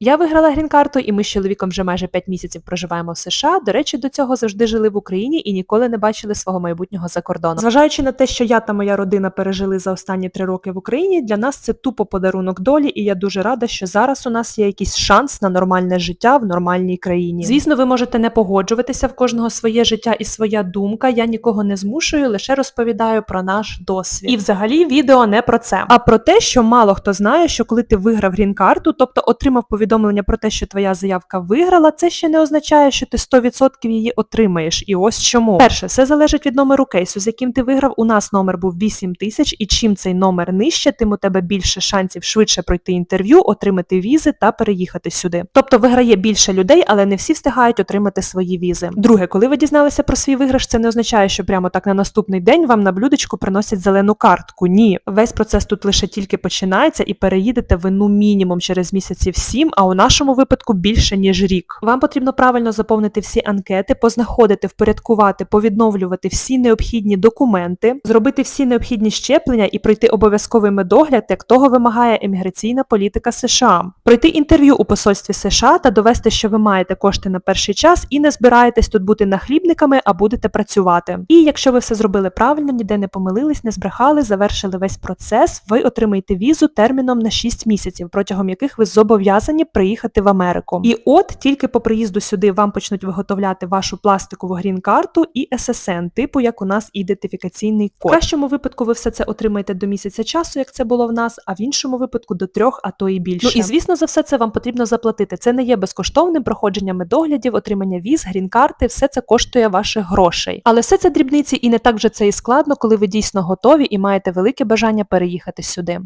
Я виграла грін-карту, і ми з чоловіком вже майже 5 місяців проживаємо в США. До речі, до цього завжди жили в Україні і ніколи не бачили свого майбутнього за кордоном. Зважаючи на те, що я та моя родина пережили за останні три роки в Україні, для нас це тупо подарунок долі, і я дуже рада, що зараз у нас є якийсь шанс на нормальне життя в нормальній країні. Звісно, ви можете не погоджуватися в кожного своє життя і своя думка. Я нікого не змушую, лише розповідаю про наш досвід. І взагалі відео не про це, а про те, що мало хто знає, що коли ти виграв грін-карту, тобто отримав повідомлення про те, що твоя заявка виграла, це ще не означає, що ти 100% її отримаєш. І ось чому. Перше, все залежить від номеру кейсу, з яким ти виграв. У нас номер був 8 тисяч, і чим цей номер нижче, тим у тебе більше шансів швидше пройти інтерв'ю, отримати візи та переїхати сюди. Тобто виграє більше людей, але не всі встигають отримати свої візи. Друге, коли ви дізналися про свій виграш, це не означає, що прямо так на наступний день вам на блюдечку приносять зелену картку. Ні, весь процес тут лише тільки починається, і переїдете ви ну мінімум через місяців 7, а у нашому випадку більше ніж рік. Вам потрібно правильно заповнити всі анкети, познаходити, впорядкувати, повідновлювати всі необхідні документи, зробити всі необхідні щеплення і пройти обов'язковий медогляд, як того вимагає еміграційна політика США. Пройти інтерв'ю у посольстві США та довести, що ви маєте кошти на перший час і не збираєтесь тут бути нахлібниками, а будете працювати. І якщо ви все зробили правильно, ніде не помилились, не збрехали, завершили весь процес, ви отримаєте візу терміном на 6 місяців, протягом яких ви зобов'язані приїхати в Америку. І от тільки по приїзду сюди вам почнуть виготовляти вашу пластикову грін-карту і SSN, типу як у нас ідентифікаційний код. В кращому випадку ви все це отримаєте до місяця часу, як це було в нас, а в іншому випадку до трьох, а то і більше. Ну і звісно, за все це вам потрібно заплатити. Це не є безкоштовним проходження медоглядів, отримання віз, грін-карти, все це коштує ваших грошей. Але все це дрібниці і не так вже це і складно, коли ви дійсно готові і маєте велике бажання переїхати сюди.